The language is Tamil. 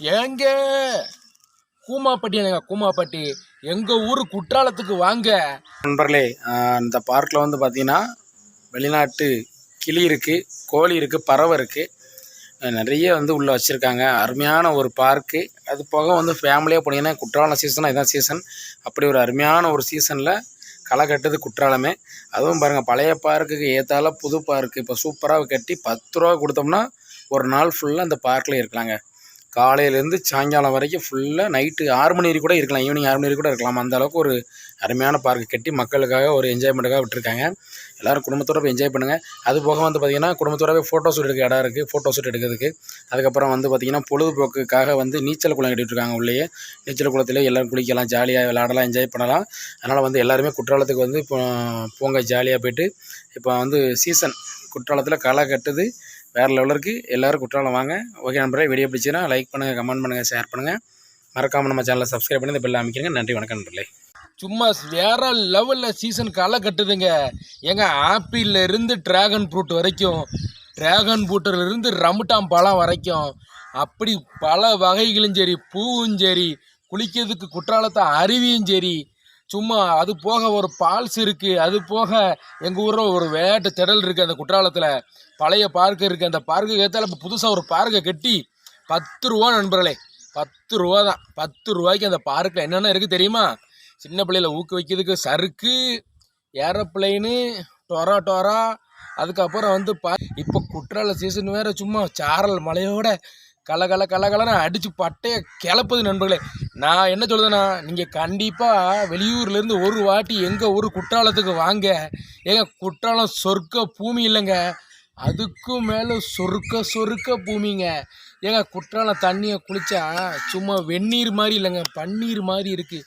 ஏங்க? கூமாப்பட்டி எனக்கு கூமாப்பட்டி? எங்கள் ஊர் குற்றாலத்துக்கு வாங்க. நண்பர்களே இந்த பார்க்கில் வந்து பார்த்தீங்கன்னா வெளிநாட்டு கிளி இருக்குது கோழி இருக்குது பறவை இருக்குது நிறைய வந்து உள்ளே வச்சுருக்காங்க. அருமையான ஒரு பார்க்கு. அது போக வந்து ஃபேமிலியாக போனீங்கன்னா குற்றாலம் சீசனாக இதுதான் சீசன் அப்படி ஒரு அருமையான ஒரு சீசனில் களை கட்டுது குற்றாலமே. அதுவும் பாருங்கள் பழைய பார்க்குக்கு ஏற்றால புது பார்க்கு. இப்போ சூப்பராக கட்டி பத்து ரூபா கொடுத்தோம்னா ஒரு நாள் ஃபுல்லாக அந்த பார்க்கில் இருக்கலாங்க. காலையிலேருந்து சாயங்காலம் வரைக்கும் ஃபுல்லாக நைட்டு ஆறு மணி வரைக்கும் கூட இருக்கலாம். ஈவினிங் ஆறு மணி வரைக்கும் கூட இருக்கலாம். அந்த அளவுக்கு ஒரு அருமையான பார்க் கட்டி மக்களுக்காக ஒரு என்ஜாய்மெண்ட்டுக்காக விட்டுருக்காங்க. எல்லோரும் குடும்பத்தோட போய் என்ஜாய் பண்ணுங்கள் அது போக வந்து பார்த்திங்கன்னா குடும்பத்தோட போய் ஃபோட்டோ ஷூட் எடுக்க இடம் இருக்குது ஃபோட்டோ ஷூட் எடுக்கிறதுக்கு. அதுக்கப்புறம் வந்து பார்த்திங்கன்னா பொழுதுபோக்குக்காக வந்து நீச்சல் குளம் கட்டிட்டுருக்காங்க உள்ளேயே. நீச்சல் குளத்திலே எல்லோரும் குளிக்கலாம் ஜாலியாக விளையாடலாம் என்ஜாய் பண்ணலாம். அதனால் வந்து எல்லாருமே குற்றாலத்துக்கு வந்து இப்போ போங்க ஜாலியாக போயிட்டு இப்போ வந்து சீசன் குற்றாலத்தில் களை கட்டுது. வேறு லெவலில் இருக்குது எல்லோரும் குற்றாலம் வாங்க. ஓகே நண்பர்களே வீடியோ பிடிச்சிங்கன்னா லைக் பண்ணுங்கள் கமெண்ட் பண்ணுங்கள் ஷேர் பண்ணுங்கள் மறக்காமல் நம்ம சேனலை சப்ஸ்கிரைப் பண்ணி இந்த பெல்ல அமைக்கிறங்க. நன்றி வணக்கம் நண்பர்களே. சும்மா வேற லெவலில் சீசன் களை கட்டுதுங்க. ஏங்க ஆப்பிள்ல இருந்து டிராகன் ஃப்ரூட் வரைக்கும் டிராகன் ஃப்ரூட்டிலிருந்து இருந்து பழம் வரைக்கும் அப்படி பல வகைகளும் சரி பூவும் சரி குளிக்கிறதுக்கு குற்றாலத்தை அருவியும் சரி சும்மா அது போக ஒரு பால்ஸ் இருக்குது அது போக எங்கள் ஊரில் ஒரு வேட்டு திடல் இருக்குது அந்த குற்றாலத்தில். பழைய பார்க்கு இருக்குது அந்த பார்க்கு ஏற்றால இப்போ புதுசாக ஒரு பார்க்கை கட்டி பத்து ரூபா நண்பர்களே. பத்து ரூபா தான். பத்து ரூபாய்க்கு அந்த பார்க்கில் என்னென்ன இருக்குது தெரியுமா? சின்ன பிள்ளையில ஊக்குவிக்கிறதுக்கு சறுக்கு ஏரோப்ளைனு டொரா டொரா. அதுக்கப்புறம் வந்து பா இப்போ குற்றால சீசன் வேறு சும்மா சாரல் மலையோட கலகல கலகலன்னு அடித்து பட்டையை கிளப்புது நண்பர்களே. நான் என்ன சொல்லுதேன்னா நீங்கள் கண்டிப்பாக வெளியூர்லேருந்து ஒரு வாட்டி எங்கள் ஊர் குற்றாலத்துக்கு வாங்க. ஏங்க குற்றாலம் சொர்க்க பூமி இல்லைங்க. அதுக்கும் மேலே சொருக்க சொருக்க பூமிங்க. ஏங்க குற்றாலம் தண்ணியை குளித்தா சும்மா வெந்நீர் மாதிரி இல்லைங்க பன்னீர் மாதிரி இருக்குது